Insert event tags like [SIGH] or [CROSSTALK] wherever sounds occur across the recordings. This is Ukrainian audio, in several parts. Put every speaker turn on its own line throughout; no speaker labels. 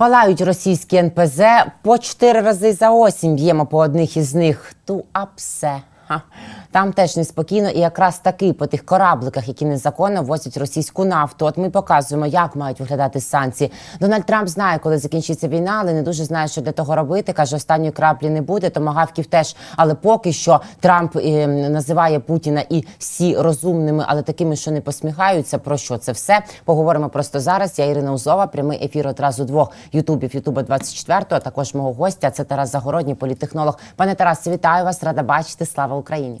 Палають російські НПЗ по чотири рази за осінь. Б'ємо по одних із них. Ту апсе. Там теж неспокійно, і якраз таки по тих корабликах, які незаконно возять російську нафту. От ми показуємо, як мають виглядати санкції. Дональд Трамп знає, коли закінчиться війна, але не дуже знає, що для того робити. каже, останньої краплі не буде. Томагавків теж. Але поки що Трамп е, називає Путіна і всі розумними, але такими, що не посміхаються. Про що це все? Поговоримо просто зараз. Я Ірина Узова, прямий ефір одразу двох ютубів Ютуба 24 а також мого гостя. Це Тарас Загородній, політтехнолог. Пане Тарасе, вітаю вас, рада бачити. Слава Україні.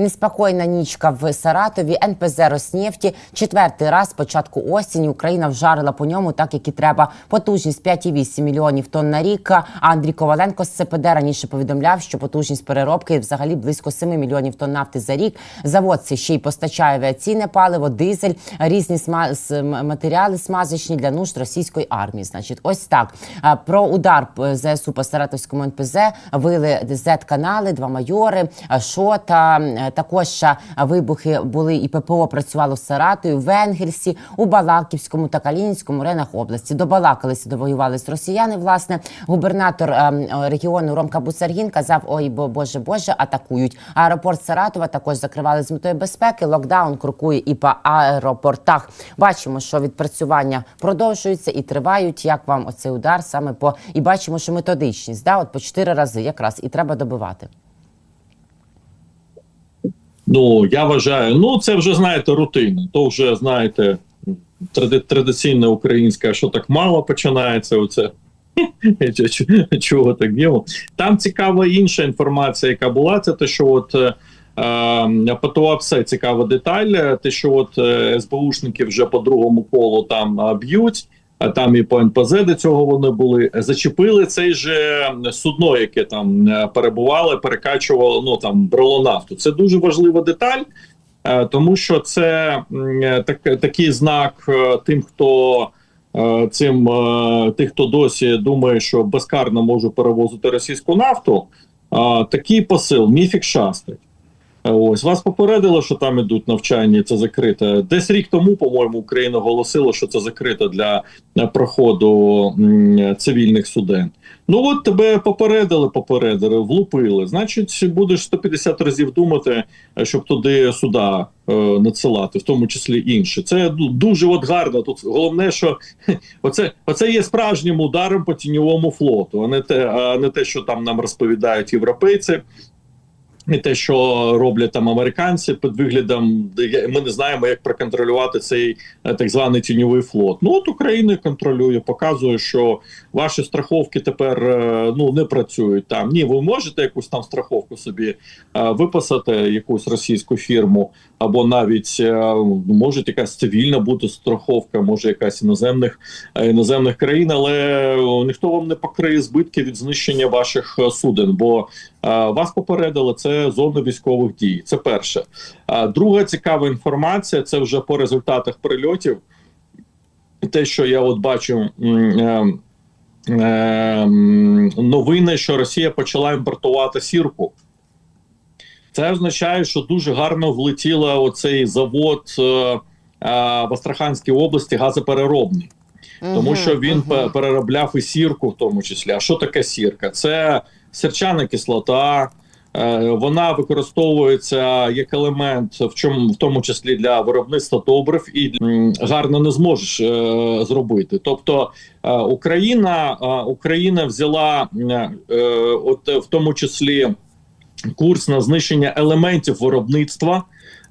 Неспокійна нічка в Саратові. НПЗ Роснефті. Четвертий раз з початку осені Україна вжарила по ньому, так як і треба. Потужність 5,8 мільйонів тонн на рік. А Андрій Коваленко з ЦПД раніше повідомляв, що потужність переробки взагалі близько 7 мільйонів тонн нафти за рік. Завод ще й постачає авіаційне паливо, дизель, різні матеріали смазочні для нужд російської армії. Значить, ось так. Про удар ЗСУ по Саратовському НПЗ вили Z-канали, два майори, Шота. Е, Також вибухи були і ППО працювало в Саратові, в Енгельсі, у Балаківському та Калінінському районах області. Добалакалися, довоювали з росіяни. Власне, губернатор е, е, регіону Ромка Бусаргін казав: Ой, бо боже, боже, атакують. Аеропорт Саратова також закривали з метою безпеки. Локдаун крокує і по аеропортах. Бачимо, що відпрацювання продовжуються і тривають. Як вам оцей удар саме по і бачимо, що методичність да, от по чотири рази якраз і треба добивати.
Ну я вважаю, ну це вже знаєте рутина. То вже знаєте, тради, традиційне українське, що так мало починається. Оце [LAUGHS] чого так діло. Там цікава інша інформація, яка була. Це те, що от. е, Е, ТОАПСЕ цікава деталь. Те, що от е, СБУшники вже по другому колу там б'ють, там і по НПЗ до цього вони були. Зачепили цей же судно, яке там перебувало, перекачувало ну там брало нафту. Це дуже важлива деталь, е, тому що це так, такий знак е, тим, хто. е, Цим тих, хто досі думає, що безкарно може перевозити російську нафту, такий посил міфік шастить. Ось вас попередило, що там ідуть навчання, це закрите. Десь рік тому, по-моєму, Україна оголосила, що це закрито для е, проходу цивільних суден. Ну от тебе попередили, попередили, влупили. Значить, будеш 150 разів думати, е, щоб туди суда е, надсилати, в тому числі інші. Це дуже от гарно. Тут головне, що хе, [LAUGHS] оце, оце є справжнім ударом по тіньовому флоту, а не те, а не те, що там нам розповідають європейці. І те, що роблять там американці під виглядом, ми не знаємо, як проконтролювати цей е, так званий тіньовий флот. Ну от Україна контролює, показує, що ваші страховки тепер е, ну не працюють там. Ні, ви можете якусь там страховку собі е, виписати, якусь російську фірму, або навіть може якась цивільна бути страховка, може якась іноземних іноземних країн, але ніхто вам не покриє збитки від знищення ваших суден, бо вас попередили це зона військових дій. Це перше. Друга цікава інформація це вже по результатах прильотів. Те, що я от бачу. м, е, е, м, Новини, що Росія почала імпортувати сірку. Це означає, що дуже гарно влетіла оцей завод е, е, в Астраханській області газопереробний тому що він пе- переробляв і сірку, в тому числі. А що таке сірка? Це сірчана кислота. е, Вона використовується як елемент, в чому в тому числі для виробництва добрив, і гарно не зможеш е, зробити. Тобто е, Україна е, Україна взяла е, от в тому числі курс на знищення елементів виробництва.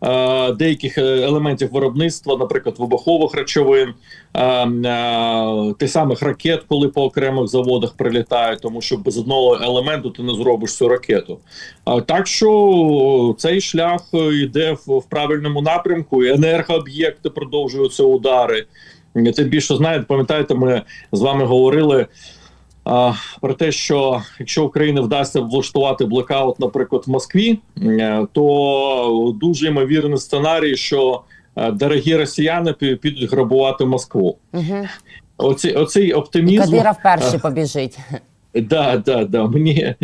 Е, Деяких е, елементів виробництва, наприклад, вибухових речовин, е, тих самих ракет, коли по окремих заводах прилітають, тому що без одного елементу ти не зробиш цю ракету. Так що цей шлях йде в, правильному напрямку, і енергооб'єкти продовжуються удари. Тим більше знаєте, пам'ятаєте, ми з вами говорили. Про те, що якщо Україні вдасться влаштувати блекаут, наприклад, в Москві, е, то дуже ймовірний сценарій, що е, дорогі росіяни підуть грабувати Москву.
Угу.
Оці, оцей
І
оптимізм.
Кадиров перший побіжить.
Да, да, да. Мені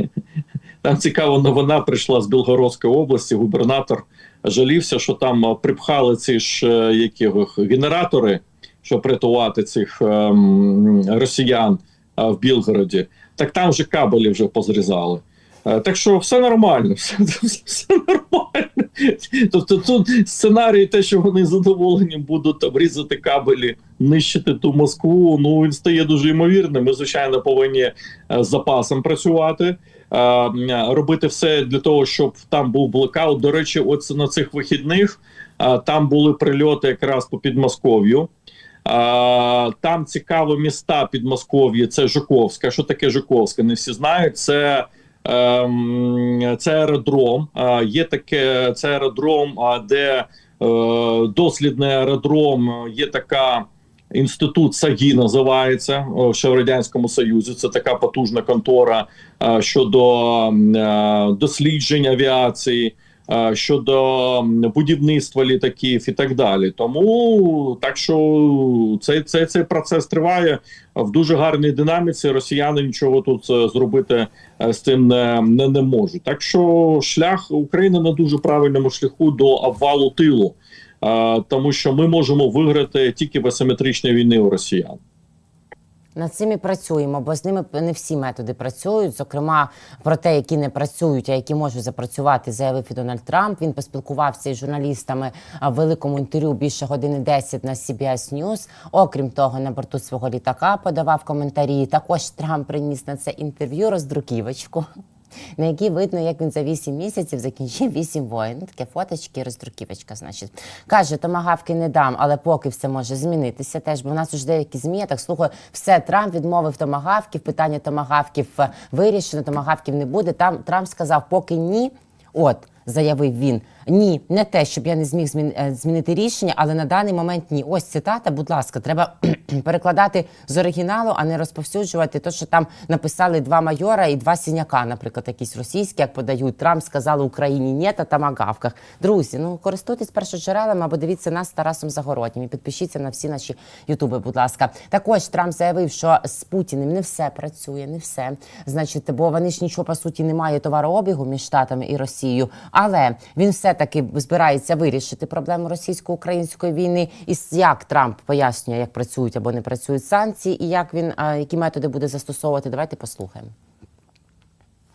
там цікава новина прийшла з Білгородської області. Губернатор жалівся, що там припхали ці ж е, які генератори, щоб рятувати цих ем, росіян е, в Білгороді, так там вже кабелі вже позрізали. Е, Так що все нормально, [LAUGHS] все, все, нормально. Тобто тут сценарій, те, що вони з задоволенням будуть там різати кабелі, нищити ту Москву. Ну він стає дуже ймовірним. Ми, звичайно, повинні е, з запасом працювати, е, робити все для того, щоб там був блокаут. До речі, от на цих вихідних там були прильоти якраз по Підмосков'ю. Там цікаві міста Підмосков'я. Це Жуковська. Що таке Жуковська? Не всі знають. Це, ем, це аеродром. Є таке це аеродром, де е, дослідний аеродром. Є така. Інститут САГІ називається ще в радянському союзі. Це така потужна контора е, щодо е, досліджень авіації, е, щодо будівництва літаків і так далі. Тому так що цей, цей, цей процес триває в дуже гарній динаміці. Росіяни нічого тут е, зробити е, з цим не, не, не можуть. Так що шлях України на дуже правильному шляху до обвалу тилу. Е, тому що ми можемо виграти тільки в асиметричній війни у росіян.
Над цим і працюємо, бо з ними не всі методи працюють. Зокрема, про те, які не працюють, а які можуть запрацювати, заявив і Дональд Трамп. Він поспілкувався із журналістами в великому інтерв'ю більше години 10 на CBS News. Окрім того, на борту свого літака подавав коментарі. Також Трамп приніс на це інтерв'ю роздруківочку. На якій видно, як він за 8 місяців закінчив 8 воїн. Таке фоточки, роздруківочка, значить. Каже, томагавки не дам, але поки все може змінитися теж, бо в нас уже деякі ЗМІ, я так слухаю, все, Трамп відмовив томагавків, питання томагавків е, вирішено, томагавків не буде. Там Трамп сказав, поки ні, от, заявив він, ні, не те, щоб я не зміг е, змінити рішення, але на даний момент ні. Ось цитата, будь ласка, треба [CLEARS THROAT] перекладати з оригіналу, а не розповсюджувати те, що там написали два майора і два сіняка, наприклад, якісь російські, як подають. Трамп сказали Україні ні та тамагавках. Друзі, ну користуйтесь першоджерелами або дивіться нас з Тарасом Загороднім і підпишіться на всі наші ютуби, будь ласка. Також Трамп заявив, що з Путіним не все працює, не все. Значить, бо вони ж нічого по суті немає товарообігу між штатами і Росією. Але він все таки збирається вирішити проблему російсько-української війни. І як Трамп пояснює, як працюють або не працюють санкції, і як він які методи буде застосовувати. Давайте послухаємо.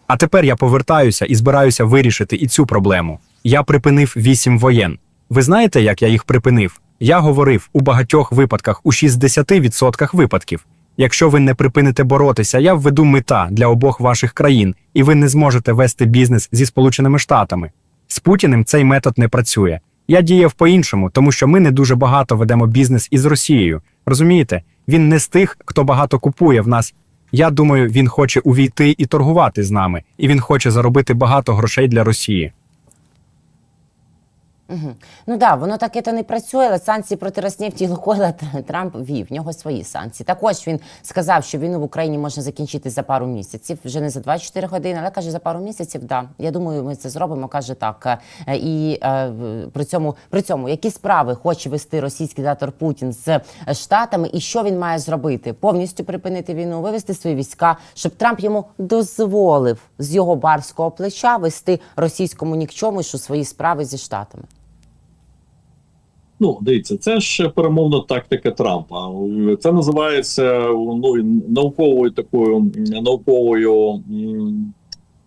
А тепер я повертаюся і збираюся вирішити і цю проблему. Я припинив вісім воєн. Ви знаєте, як я їх припинив? Я говорив у багатьох випадках, у 60% випадків. Якщо ви не припините боротися, я введу мета для обох ваших країн, і ви не зможете вести бізнес зі Сполученими Штатами. З Путіним цей метод не працює. Я діяв по-іншому, тому що ми не дуже багато ведемо бізнес із Росією. Розумієте? Він не з тих, хто багато купує в нас. Я думаю, він хоче увійти і торгувати з нами, і він хоче заробити багато грошей для Росії.
Угу. Ну да, воно таке то не працює, але санкції проти Роснефті і Трамп вів. В нього свої санкції. Також він сказав, що війну в Україні можна закінчити за пару місяців, вже не за 24 години, але каже, за пару місяців, да. Я думаю, ми це зробимо. каже так. Е, І е, при цьому при цьому які справи хоче вести російський диктатор Путін з е, штатами, і що він має зробити? Повністю припинити війну, вивести свої війська, щоб Трамп йому дозволив з його барського плеча вести російському нікчомушу свої справи зі штатами.
Ну, дивіться, це ж перемовна тактика Трампа. Це називається ну, науковою такою науковою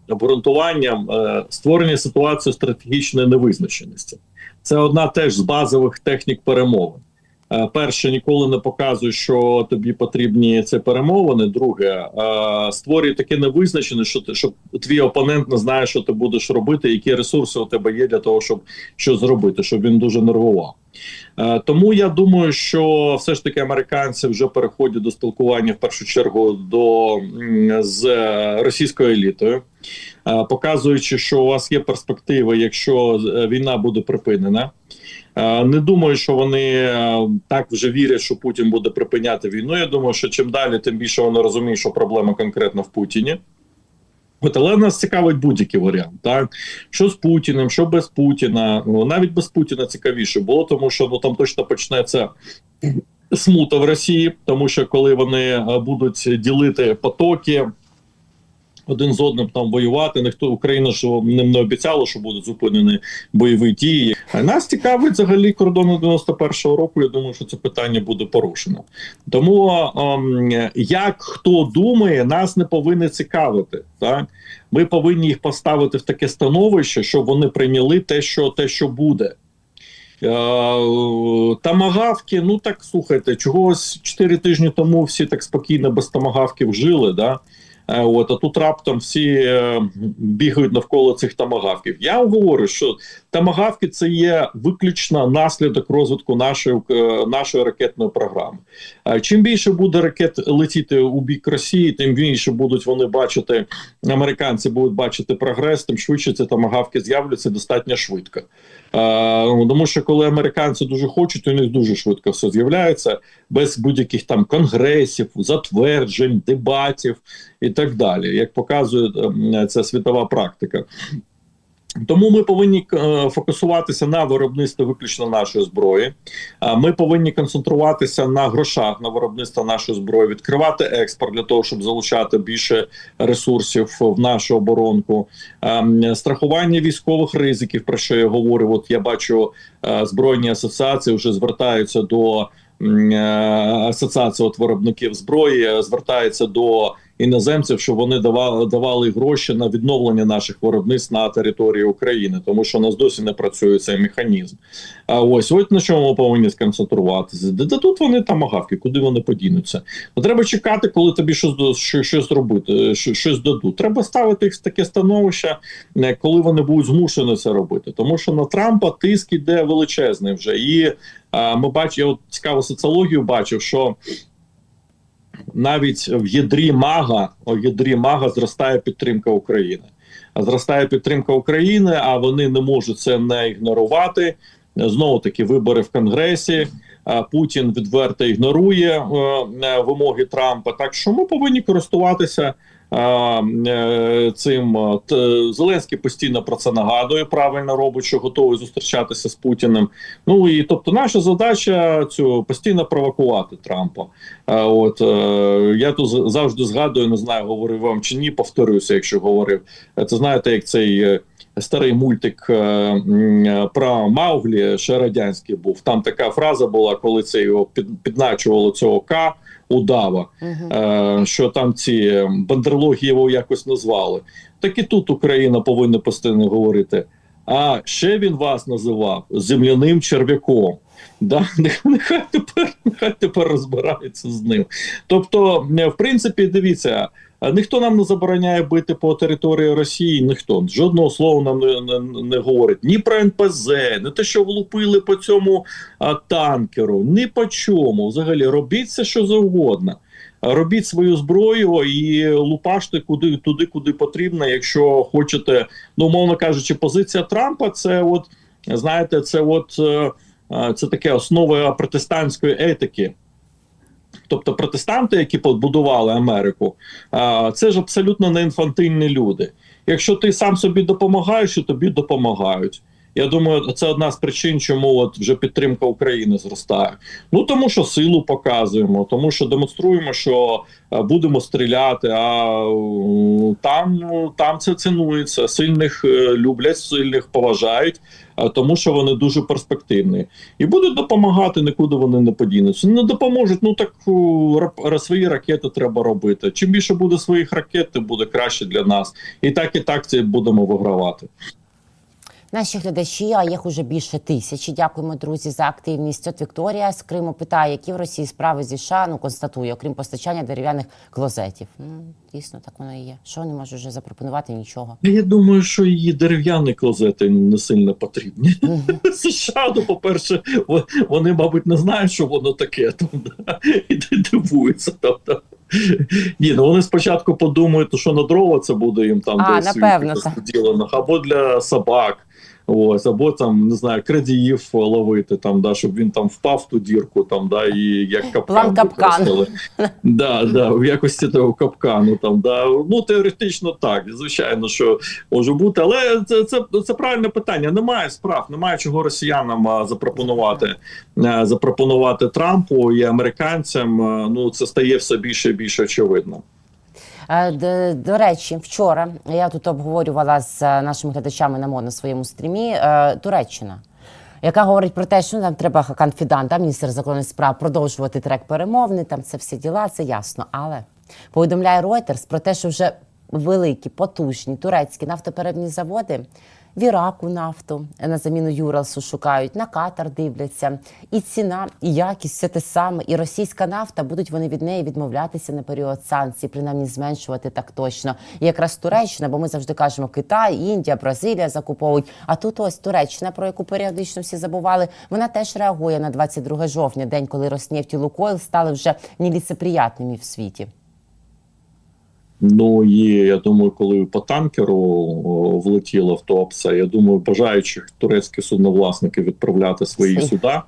обґрунтуванням е, створення ситуації стратегічної невизначеності. Це одна теж з базових технік перемовин. Е, Перше, ніколи не показуй, що тобі потрібні ці перемовини. Друге, е, створюй таке невизначене, що ти щоб твій опонент не знає, що ти будеш робити, які ресурси у тебе є для того, щоб що зробити, щоб він дуже нервував. Е, Тому я думаю, що все ж таки американці вже переходять до спілкування в першу чергу до з російською елітою, показуючи, що у вас є перспективи, якщо війна буде припинена. Е, Не думаю, що вони е, так вже вірять, що Путін буде припиняти війну. Я думаю, що чим далі, тим більше вони розуміють, що проблема конкретно в Путіні. От, але нас цікавить будь-який варіант. Так що з Путіним, що без Путіна. Ну, навіть без Путіна цікавіше було, тому що ну там точно почнеться смута в Росії, тому що коли вони е, будуть ділити потоки. Один з одним там воювати. Ніхто Україна ж ним не обіцяла, що будуть зупинені бойові дії. А Нас цікавить взагалі кордону 91-го року. Я думаю, що це питання буде порушено. Тому ем, як хто думає, нас не повинні цікавити. Так? Ми повинні їх поставити в таке становище, щоб вони прийняли те, що те, що буде. Е, Тамагавки, ну так слухайте, чогось 4 тижні тому всі так спокійно без тамагавків жили. Да? Е, От, а тут раптом всі е, бігають навколо цих тамагавків. Я говорю, що тамагавки це є виключно наслідок розвитку нашої, е, нашої ракетної програми. Чим більше буде ракет летіти у бік Росії, тим більше будуть вони бачити, американці будуть бачити прогрес, тим швидше ці тамагавки з'являться достатньо швидко. Ну, Тому що коли американці дуже хочуть, у них дуже швидко все з'являється без будь-яких там конгресів, затверджень, дебатів і так далі, як показує ця світова практика. Тому ми повинні е, фокусуватися на виробництві виключно нашої зброї. Ми повинні концентруватися на грошах на виробництво нашої зброї, відкривати експорт для того, щоб залучати більше ресурсів в нашу оборонку. Страхування військових ризиків, про що я говорю. От я бачу е, збройні асоціації вже звертаються до е, асоціації от виробників зброї, звертаються до іноземців, щоб вони давали давали гроші на відновлення наших виробництв на території України, тому що у нас досі не працює цей механізм. А ось ось на чому ми повинні сконцентруватися. Де, тут вони тамагавки, куди вони подінуться? Ну треба чекати, коли тобі щось до- що- щось робити, що- щось дадуть. Треба ставити їх в таке становище, е, коли вони будуть змушені це робити. Тому що на Трампа тиск іде величезний вже. І ми бачимо, я от цікаву соціологію бачив, що навіть в ядрі мага, у ядрі мага зростає підтримка України. Зростає підтримка України, а вони не можуть це не ігнорувати. Знову таки, вибори в Конгресі. Путін відверто ігнорує е, вимоги Трампа. Так що ми повинні користуватися цим. Е, Зеленський постійно про це нагадує. Правильно робить, що готовий зустрічатися з Путіним. Ну і тобто, наша задача цю постійно провокувати Трампа. Е, От е, я тут завжди згадую, не знаю, говорив вам чи ні, повторюся, якщо говорив. Е, Це знаєте, як цей е, старий мультик е, е, про Мауглі, ще радянський був. Там така фраза була, коли це його під, підначувало цього К удава, е, що там ці бандерлоги його якось назвали. Так і тут Україна повинна постійно говорити. А ще він вас називав земляним черв'яком. Да, [LAUGHS] нехай тепер нехай тепер розбирається з ним. Тобто, е, в принципі, дивіться, е, ніхто нам не забороняє бити по території Росії, ніхто жодного слова нам не, не, не говорить ні про НПЗ, не те, що влупили по цьому а, танкеру, ні по чому. Взагалі робіть все, що завгодно. Робіть свою зброю і лупаште куди туди, куди потрібно, якщо хочете. Ну, умовно кажучи, позиція Трампа це от знаєте, це от. е, е, Це таке основа протестантської етики. Тобто протестанти, які побудували Америку, це ж абсолютно не інфантильні люди. Якщо ти сам собі допомагаєш, то тобі допомагають. Я думаю, це одна з причин, чому от вже підтримка України зростає. Ну тому що силу показуємо, тому що демонструємо, що е, будемо стріляти. А там, ну, там це цінується. Сильних е, люблять, сильних поважають, е, тому що вони дуже перспективні. І будуть допомагати, нікуди вони не подінуться. Не допоможуть. Ну так свої ракети треба робити. Чим більше буде своїх ракет, тим буде краще для нас. І так і так це будемо вигравати.
Наші глядачі, а їх уже більше тисячі. Дякуємо, друзі, за активність. От Вікторія з Криму питає, які в Росії справи зі США, ну констатує, окрім постачання дерев'яних клозетів. Ну, дійсно, так воно і є. Що вони можуть вже запропонувати? Нічого.
Я думаю, що її дерев'яні клозети не сильно потрібні. [LAUGHS] США, ну, по-перше, во- вони, мабуть, не знають, що воно таке там, да, [LAUGHS] і ди- дивуються. Тобто. Ні, ну вони спочатку подумають, що на дрова це буде їм там
А,
десь
напевно, так.
або для собак. Ось, або там не знаю, крадіїв ловити, там, да, щоб він там впав в ту дірку, там, да, і як капкан.
Капкан.
Да, да, в якості того капкану. Там, да. Ну, теоретично так, звичайно, що може бути. Але це, це, це правильне питання. Немає справ, немає чого росіянам запропонувати, запропонувати Трампу і американцям. Ну, це стає все більше і більше очевидно.
Е, До речі, вчора я тут обговорювала з е, нашими глядачами на моно своєму стрімі е, Туреччина. яка говорить про те, що ну, нам треба конфідант, там міністр закордонних справ, продовжувати трек перемовний, там це всі діла, це ясно. Але повідомляє Reuters про те, що вже великі, потужні турецькі нафтоперебні заводи в Іраку нафту на заміну Юралсу шукають, на Катар дивляться. І ціна, і якість все те саме. І російська нафта будуть вони від неї відмовлятися на період санкцій, принаймні зменшувати так точно. І якраз Туреччина, бо ми завжди кажемо Китай, Індія, Бразилія закуповують. А тут ось Туреччина, про яку періодично всі забували, вона теж реагує на 22 жовтня, день, коли Роснефть Лукойл стали вже неліцеприятними в світі.
Ну і я думаю, коли по танкеру о, влетіло в Туапсе, я думаю, бажаючих турецькі судновласники відправляти Свої. суда.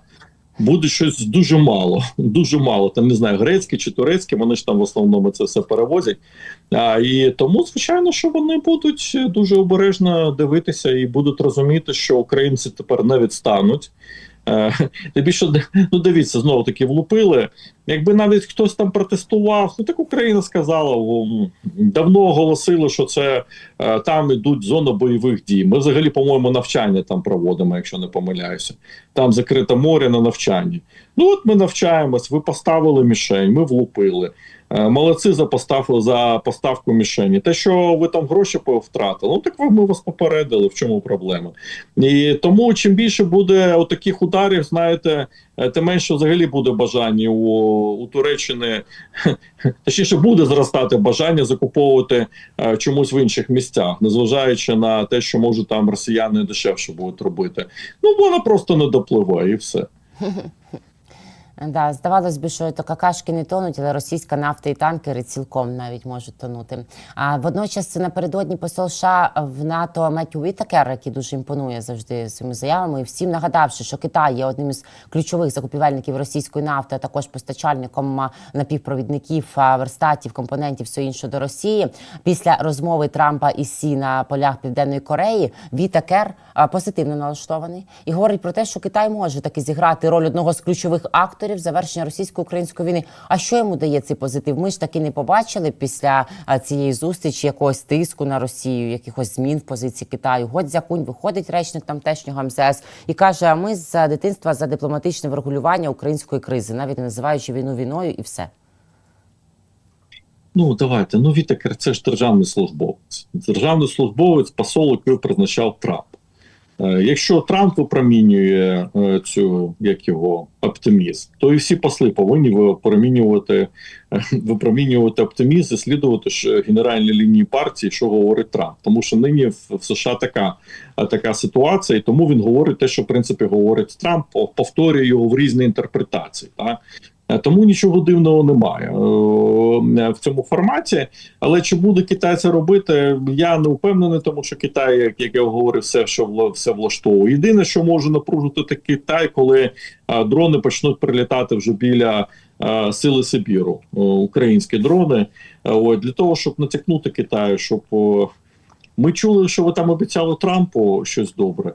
Буде щось дуже мало, [LAUGHS] дуже мало. Там не знаю, грецькі чи турецькі, вони ж там в основному це все перевозять. А, і тому, звичайно, що вони будуть дуже обережно дивитися і будуть розуміти, що українці тепер не відстануть. Е, що більше, ну дивіться, знову таки влупили. Якби навіть хтось там протестував, ну так Україна сказала, давно оголосили, що це е, там ідуть зона бойових дій. Ми взагалі, по-моєму, навчання там проводимо, якщо не помиляюся. Там закрите море на навчанні. Ну от ми навчаємось, ви поставили мішень, ми влупили. Е, Молодці за поставку за поставку мішені. Те, що ви там гроші втратили, ну так ви ми вас попередили. В чому проблема? І тому чим більше буде отаких ударів, знаєте, е, тим менше взагалі буде бажання у, у Туреччини, [LAUGHS] точніше буде зростати бажання закуповувати е, чомусь в інших місцях, незважаючи на те, що може там росіяни дешевше будуть робити. Ну вона просто не допливає і все. [LAUGHS]
Да, здавалось би, що то какашки не тонуть, але російська нафта і танкери цілком навіть можуть тонути. А водночас напередодні посол США в НАТО Меттю Вітакер, який дуже імпонує завжди своїми заявами, і всім нагадавши, що Китай є одним із ключових закупівельників російської нафти, а також постачальником напівпровідників, верстатів, компонентів все іншого до Росії. Після розмови Трампа і Сі на полях Південної Кореї Вітакер позитивно налаштований і говорить про те, що Китай може таки зіграти роль одного з ключових акторів завершення російсько-української війни. А що йому дає цей позитив? Ми ж таки не побачили після цієї зустрічі якогось тиску на Росію, якихось змін в позиції Китаю. Годзякунь виходить речник тамтешнього МЗС і каже: а ми з дитинства за дипломатичне врегулювання української кризи, навіть не називаючи війну війною, і все.
Ну давайте. Ну Вітакер це ж державний службовець. Державний службовець посол, який призначав Трамп. Е, Якщо Трамп випромінює е, цю як його оптимізм, то і всі посли повинні випромінювати, е, [LAUGHS] випромінювати оптимізм і слідувати ж генеральній лінії партії, що говорить Трамп. Тому що нині в, США така, така ситуація, і тому він говорить те, що в принципі говорить Трамп, повторює його в різні інтерпретації. Так? Е, Тому нічого дивного немає е, в цьому форматі. Але чи буде Китай це робити? Я не впевнений, тому що Китай, як, я говорив, все, що все влаштовує. Єдине, що може напружити так Китай, коли е, дрони почнуть прилітати вже біля е, сили Сибіру, е, українські дрони. Е, От, для того, щоб натякнути Китаю, щоб е, ми чули, що ви там обіцяли Трампу щось добре.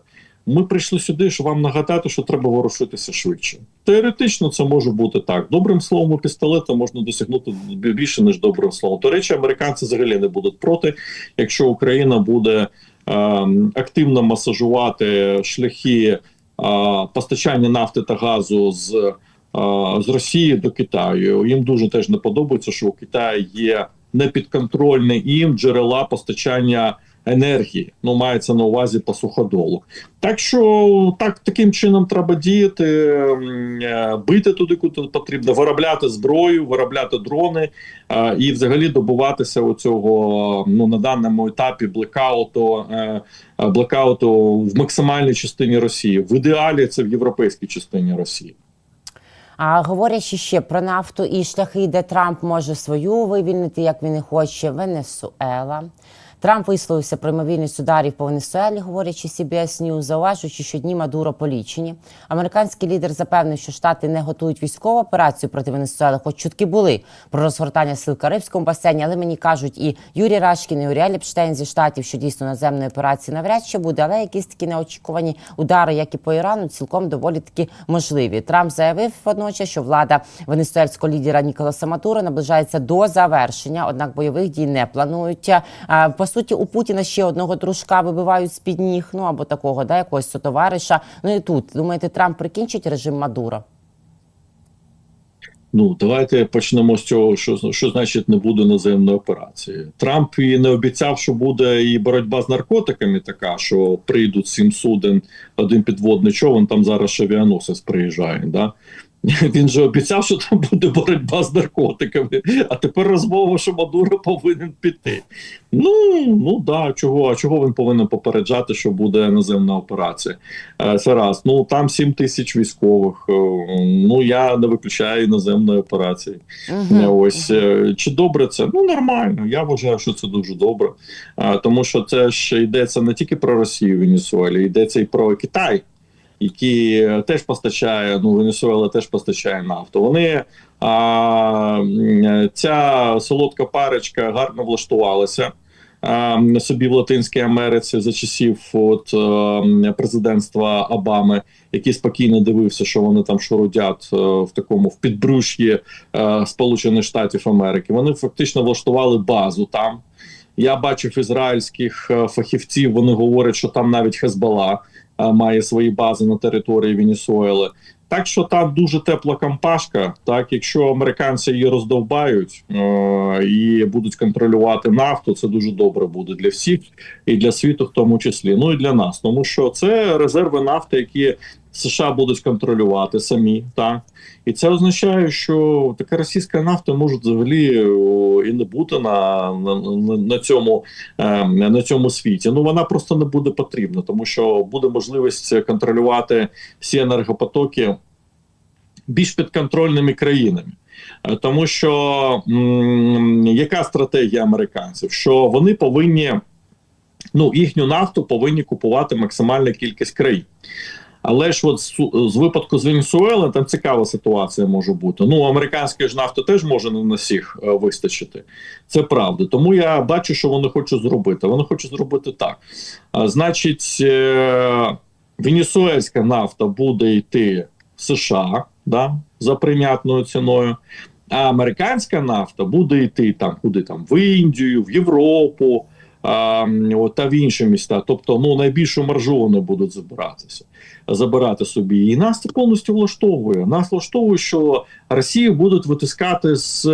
Ми прийшли сюди, щоб вам нагадати, що треба ворушитися швидше. Теоретично це може бути так. Добрим словом і пістолетом можна досягнути більше ніж добрим словом. До речі, американці взагалі не будуть проти, якщо Україна буде е, активно масажувати шляхи е, постачання нафти та газу з, е, з Росії до Китаю. Їм дуже теж не подобається, що у Китаї є непідконтрольні їм джерела постачання енергії. Ну мається на увазі по суходолу. Так що так таким чином треба діяти, е, бити туди, куди потрібно, виробляти зброю, виробляти дрони і взагалі добуватися оцього ну на даному етапі блекауту, е, блекауту в максимальній частині Росії. В ідеалі це в європейській частині Росії.
А говорячи ще про нафту і шляхи, де Трамп може свою вивільнити, як він і хоче, Венесуела. Трамп висловився про ймовірність ударів по Венесуелі, говорячи CBS News, зауважуючи, що дні Мадуро полічені. Американський лідер запевнив, що штати не готують військову операцію проти Венесуели, хоч чутки були про розгортання сил в Карибському басейні, але мені кажуть, і Юрій Рашкін, і Уріель Епштейн зі штатів, що дійсно наземної операції навряд чи буде, але якісь такі неочікувані удари, як і по Ірану, цілком доволі таки можливі. Трамп заявив водночас, що влада венесуельського лідера Ніколаса Мадуро наближається до завершення, однак бойових дій не планують. Суті у Путіна ще одного дружка вибивають з під ніг, ну або такого, да, якогось сотовариша. Ну і тут думаєте, Трамп прикінчить режим Мадуро?
Ну, давайте почнемо з цього, що, що значить не буде наземної операції. Трамп і не обіцяв, що буде і боротьба з наркотиками така, що прийдуть сім суден, один підводний човен, там зараз ще авіаносець приїжджає. Да? [LAUGHS] Він же обіцяв, що там буде боротьба з наркотиками, а тепер розмова, що Мадуро повинен піти. Ну, ну да, чого, а чого він повинен попереджати, що буде наземна операція? Е, Це раз. Ну там 7 тисяч військових. Е, Ну я не виключаю іноземної операції. Не Ось чи добре це? Ну нормально. Я вважаю, що це дуже добре. Тому що це ж йдеться не тільки про Росію, Венесуелі, йдеться і про Китай, е, теж постачає. Ну, Венесуела теж постачає нафту. Вони а, ця солодка парочка гарно влаштувалася. а, Собі в Латинській Америці за часів от президентства Обами, який спокійно дивився, що вони там шурудять е, в такому в підбруш'ї е, Сполучених Штатів Америки. Вони фактично влаштували базу там. Я бачив ізраїльських е, фахівців. Вони говорять, що там навіть Хезбала має свої бази на території Венесуели. Так що там дуже тепла кампашка. Так, якщо американці її роздовбають е- і будуть контролювати нафту, це дуже добре буде для всіх і для світу, в тому числі. Ну і для нас, тому що це резерви нафти, які США будуть контролювати самі, так і це означає, що така російська нафта може взагалі і не бути на, на, на, цьому е, на цьому світі. Ну вона просто не буде потрібна, тому що буде можливість контролювати всі енергопотоки більш підконтрольними країнами. Е, Тому що м, яка стратегія американців? Що вони повинні ну їхню нафту повинні купувати максимальна кількість країн. Але ж от з, випадку з Венесуели там цікава ситуація може бути. Ну, американської ж нафти теж може не на всіх е, вистачити. Це правда. Тому я бачу, що вони хочуть зробити. Вони хочуть зробити так. Значить, е, венесуельська нафта буде йти в США да, за прийнятною ціною. А американська нафта буде йти там, куди там в Індію, в Європу а, та в інші міста. Тобто, ну найбільшу маржу вони будуть забиратися, забирати собі. І нас це повністю влаштовує. Нас влаштовує, що Росію будуть витискати з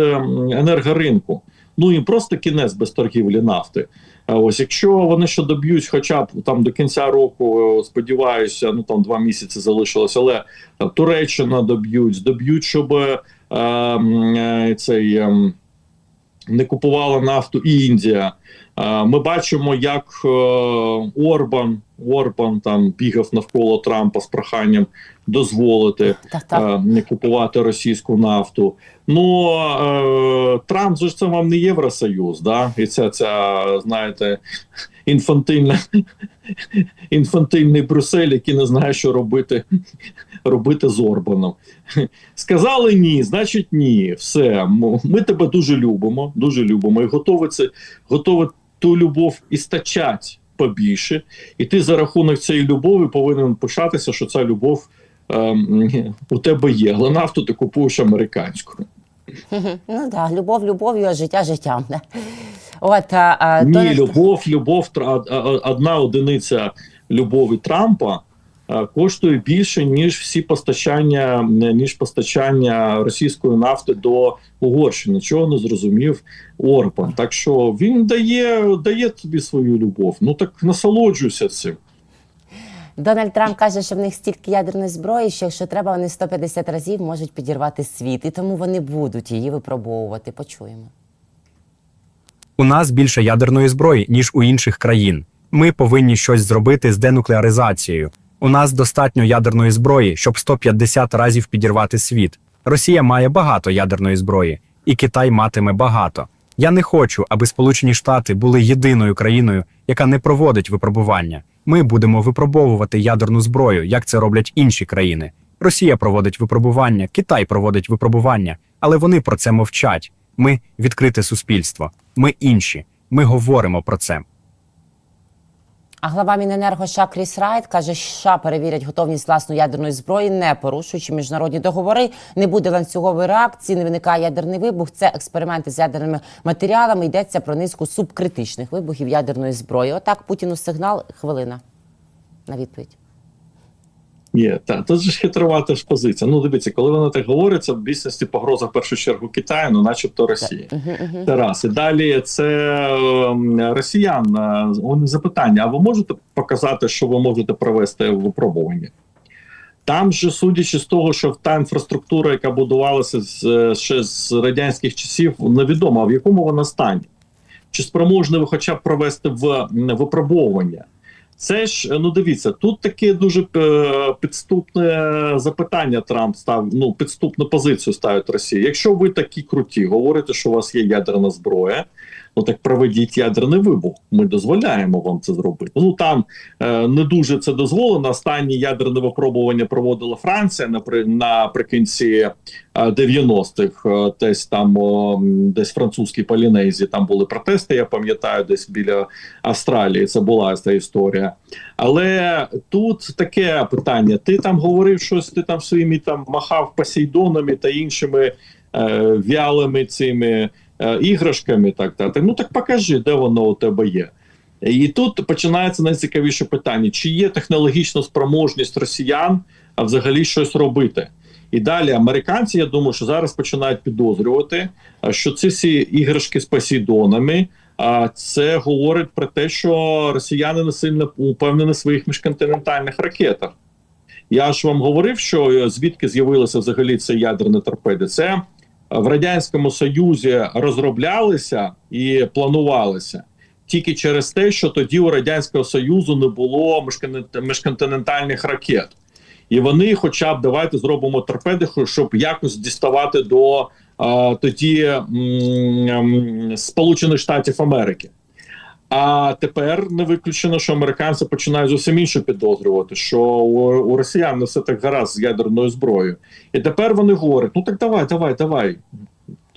енергоринку. Ну і просто кінець без торгівлі нафти. Ось якщо вони ще доб'ють, хоча б там до кінця року, е, сподіваюся, ну там два місяці залишилось, але Туреччина доб'ють, доб'ють, щоб е, е, цей. ем, не купувала нафту Індія. Е, Ми бачимо, як е, Орбан, Орбан там бігав навколо Трампа з проханням дозволити
Так, так.
е, не купувати російську нафту. Ну е, Трамп же ж це вам не Євросоюз, да? І ця, ця знаєте, інфантильна, інфантильний Брюссель, який не знає, що робити, робити з Орбаном. Сказали ні, значить ні. Все. Ми тебе дуже любимо, дуже любимо і готові це готові ту любов істачать побільше. І ти за рахунок цієї любові повинен пишатися, що ця любов ем, у тебе є. Але нафту ти купуєш американську.
Ну так, любов любов'ю, а життя життям. От, а,
Ні,
то...
любов, любов, одна одиниця любові Трампа коштує більше, ніж всі постачання, ніж постачання російської нафти до Угорщини. Чого не зрозумів Орбан. Так що він дає, дає тобі свою любов. Ну так насолоджуйся цим.
Дональд Трамп каже, що в них стільки ядерної зброї, що якщо треба, вони 150 разів можуть підірвати світ, і тому вони будуть її випробовувати. Почуємо.
У нас більше ядерної зброї, ніж у інших країн. Ми повинні щось зробити з денуклеаризацією. У нас достатньо ядерної зброї, щоб 150 разів підірвати світ. Росія має багато ядерної зброї, і Китай матиме багато. Я не хочу, аби Сполучені Штати були єдиною країною, яка не проводить випробування. Ми будемо випробовувати ядерну зброю, як це роблять інші країни. Росія проводить випробування, Китай проводить випробування, але вони про це мовчать. Ми відкрите суспільство. Ми інші. Ми говоримо про це.
А глава Міненерго США Кріс Райт каже, США перевірять готовність власної ядерної зброї, не порушуючи міжнародні договори. Не буде ланцюгової реакції, не виникає ядерний вибух. Це експерименти з ядерними матеріалами. Йдеться про низку субкритичних вибухів ядерної зброї. Отак Путіну сигнал. Хвилина на відповідь.
Ні, та тут ж хитрувата ж позиція. Ну, дивіться, коли вона так говорить, це в дійсності погроза в першу чергу Китаю, ну начебто Росії. Це раз. І далі це ем, росіян. е, Вони запитання: а ви можете показати, що ви можете провести випробування? Там же, судячи з того, що та інфраструктура, яка будувалася з, е, ще з радянських часів, невідомо, в якому вона стані. Чи спроможні ви хоча б провести в випробовування? Це ж ну дивіться, тут таке дуже е, підступне запитання. Трамп став ну підступну позицію ставить Росія. Якщо ви такі круті, говорите, що у вас є ядерна зброя, ну так проведіть ядерний вибух. Ми дозволяємо вам це зробити. Ну там е, не дуже це дозволено. Останні ядерне випробування проводила Франція напри, наприкінці е, 90-х, е, десь там о, десь французькій Полінезії. Там були протести. Я пам'ятаю, десь біля Австралії. Це була ця історія. Але тут таке питання: ти там говорив щось, ти там своїми там махав посейдонами та іншими е, вялими цими е, іграшками. Так, так. Ну так покажи, де воно у тебе є. І тут починається найцікавіше питання: чи є технологічна спроможність росіян а взагалі щось робити? І далі американці, я думаю, що зараз починають підозрювати, що ці всі іграшки з посейдонами. А це говорить про те, що росіяни не сильно упевнені в своїх міжконтинентальних ракетах. Я ж вам говорив, що е, звідки з'явилися взагалі ці ядерні торпеди. Це е, в радянському союзі розроблялися і планувалися тільки через те, що тоді у радянського союзу не було міжконтин- міжконтинентальних ракет. І вони, хоча б давайте зробимо торпеди, щоб якось діставати до а, тоді м, м, Сполучених Штатів Америки. А тепер не виключено, що американці починають зовсім інше підозрювати, що у, у росіян не все так гаразд з ядерною зброєю. І тепер вони говорять: ну так давай, давай, давай,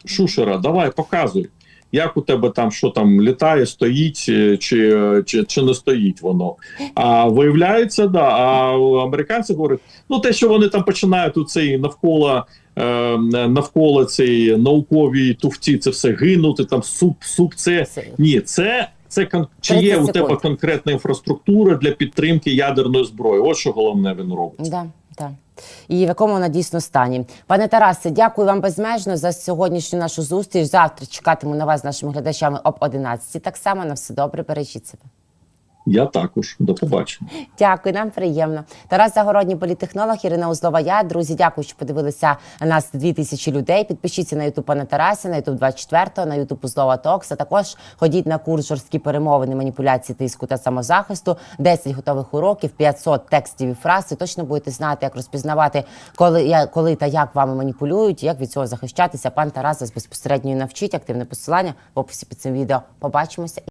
Шушера, давай, показуй. Як у тебе там що там літає, стоїть е, чи, чи, чи не стоїть воно? А виявляється, да. А американці говорять, ну те, що вони там починають у цей навколо е, навколо цієї науковій туфті, це все гинути, там суп, суп, Це- ні, це. Це кон... чи є секунд. у тебе конкретна інфраструктура для підтримки ядерної зброї? Ось що головне він робить.
Да, да. І в якому вона дійсно стані. Пане Тарасе, дякую вам безмежно за сьогоднішню нашу зустріч. Завтра чекатиму на вас з нашими глядачами об 11. Так само на все добре, бережіть себе.
Я також до побачення.
Дякую, нам приємно. Тарас Загородній політехнолог, Ірина Узлова. Я друзі, дякую, що подивилися нас 2000 людей. Підпишіться на Ютуб пана Тараса, на Ютуб 24, на Ютуб Узлова Токс. А також ходіть на курс жорсткі перемовини, маніпуляції, тиску та самозахисту. 10 готових уроків, 500 текстів і фраз. І точно будете знати, як розпізнавати, коли, коли та як вами маніпулюють, як від цього захищатися. Пан Тарас вас безпосередньо навчить. Активне посилання в описі під цим відео. Побачимося.